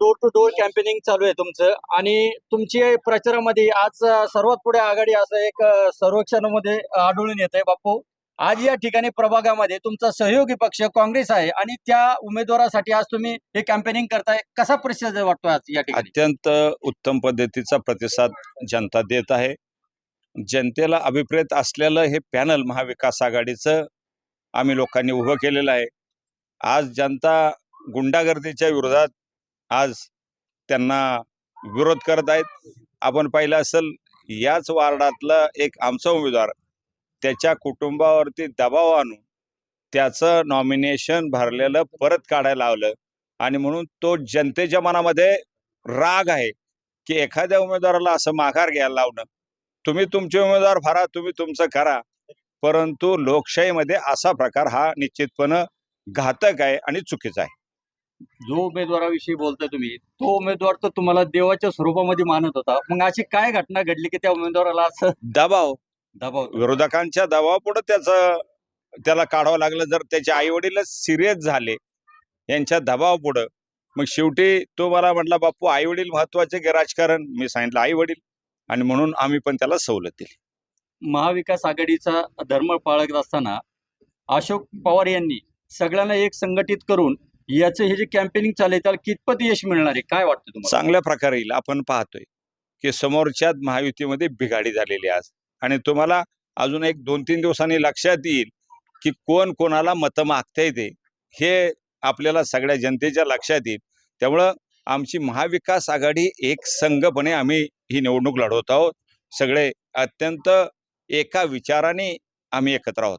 Door to door campaigning चालू आहे तुमचं. आणि तुमची प्रचारामध्ये आज सर्वात पुढे आघाडी असं एक सर्वेक्षणामध्ये आढळून येत आहे बापू आज या ठिकाणी प्रभागामध्ये तुमचा सहयोगी पक्ष काँग्रेस आहे आणि त्या उमेदवारासाठी आज तुम्ही हे कॅम्पेनिंग करताय. कसा प्रतिसाद वाटतो आज या ठिकाणी? अत्यंत उत्तम पद्धतीचा प्रतिसाद जनता देत आहे. जनतेला अभिप्रेत असलेलं हे पॅनल महाविकास आघाडीचं आम्ही लोकांनी उभं केलेलं आहे. आज जनता गुंडागर्दीच्या विरोधात आज त्यांना विरोध करत आहेत. आपण पाहिलं असेल याच वार्डातला एक आमचा उमेदवार त्याच्या कुटुंबावरती दबाव आणून त्याचं नॉमिनेशन भरलेलं परत काढायला लावलं आणि म्हणून तो जनतेच्या मनामध्ये राग आहे की एखाद्या उमेदवाराला असं माघार घ्यायला लावणं. तुम्ही तुमचे उमेदवार भरा तुम्ही तुमचं करा. परंतु लोकशाहीमध्ये असा प्रकार हा निश्चितपणे घातक आहे आणि चुकीचा आहे. जो उमेदवाराविषयी बोलताय तुम्ही तो उमेदवार तर तुम्हाला देवाच्या स्वरूपामध्ये मानत होता. मग अशी काय घटना घडली की त्या उमेदवाराला असं दबाव. दबाव विरोधकांच्या दबावापुढे त्याचं त्याला काढावं लागलं जर त्याचे आई वडीलच सिरियस झाले यांच्या दबावापुढं मग शेवटी तो मला म्हटला बापू आई वडील महत्त्वाचे की राजकारण? मी सांगितलं आई वडील आणि म्हणून आम्ही पण त्याला सवलत दिली. महाविकास आघाडीचा धर्म पाळत असताना अशोक पवार यांनी सगळ्यांना एक संघटित करून याचं हे जे कॅम्पेनिंग चालेल त्याला कितपत यश मिळणार आहे? काय वाटतं तुम्हाला? चांगल्या प्रकारे येईल. आपण पाहतोय की समोरच्या महायुतीमध्ये बिघाडी झालेली आहे आज. आणि तुम्हाला अजून एक दोन तीन दिवसांनी लक्षात येईल की कोण कोणाला मतं मागता येते हे आपल्याला सगळ्या जनतेच्या लक्षात येईल. त्यामुळं आमची महाविकास आघाडी एक संघपणे आम्ही ही निवडणूक लढवत आहोत. सगळे अत्यंत एका विचाराने आम्ही एकत्र आहोत.